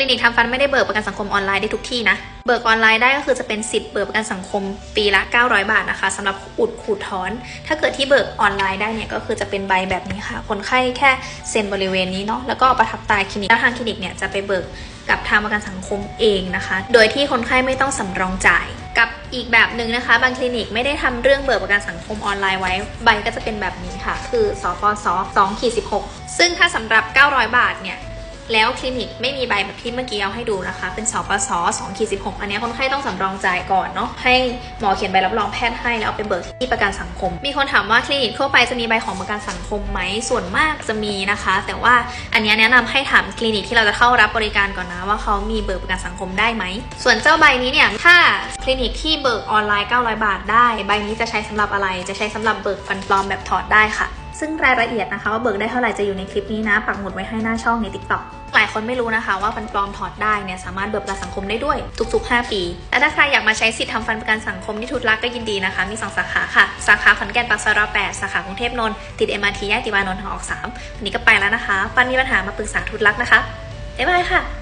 ลินิกทำฟันไม่ได้เบิกประกันสังคมออนไลน์ได้ทุกที่นะ เบิกออนไลน์ได้ก็คือจะเป็นสิทธิ์เบิกประกันสังคมปีละ 900 บาทนะคะสำหรับอุดขูดถอน ถ้าเกิดที่เบิกออนไลน์ได้เนี่ยก็คือจะเป็นใบแบบนี้ค่ะ คนไข้แค่เซ็นบริเวณนี้เนาะแล้วก็ประทับตายคลินิกแล้วทางคลินิกเนี่ยจะไปเบิกกับทางประกันสังคมเองนะคะ โดยที่คนไข้ไม่ต้องสำรองจ่าย กับอีกแบบหนึ่งนะคะ บางคลินิกไม่ได้ทำเรื่องเบิกประกันสังคมออนไลน์ไว้ ใบก็จะเป็นแบบนี้ค่ะ คือสปส2ขีด16 ซึ่งถ้าสำหรับ 900 บาทเนี่ย แล้วคลินิกไม่มีใบแบบที่เมื่อกี้เอาให้ดูนะคะ เป็นสปส2ขีด16อันนี้คนไข้ต้องสำรองจ่ายก่อนเนาะให้หมอเขียนใบรับรองแพทย์ให้แล้วเอาไปเบิกที่ประกันสังคม มีคนถามว่าคลินิกทั่วไปจะมีใบของประกันสังคมไหมส่วนมากจะมีนะคะ แต่ว่าอันนี้แนะนำให้ถามคลินิกที่เราจะเข้ารับบริการก่อนนะว่าเขามีเบิกประกันสังคมได้ไหมส่วนเจ้าใบนี้เนี่ยถ้าคลินิกที่เบิกออนไลน์ 900 บาทได้ ใบนี้จะใช้สำหรับอะไร จะใช้สำหรับเบิกฟันปลอมแบบถอดได้ค่ะ ซึ่งรายละเอียดนะคะว่าเบิกได้เท่าไหร่จะอยู่ในคลิปนี้นะ ปักหมุดไว้ให้หน้าช่องใน TikTok หลายคนไม่รู้นะคะว่าฟันปลอมถอดได้เนี่ยสามารถเบิกประกันสังคมได้ด้วยทุก ๆ 5 ปี และถ้าใครอยากมาใช้สิทธิ์ทำฟันประกันสังคมที่ทุนรักก็ยินดีนะคะ มี2สาขาค่ะ สาขาขอนแก่นปากซอยร8สาขากรุงเทพนนท์ติด MRT แยกติวานนท์ทางออก3วันนี้ก็ไปแล้วนะคะ ฟันมีปัญหามาปรึกษาทุนรักนะคะบ๊ายบายค่ะ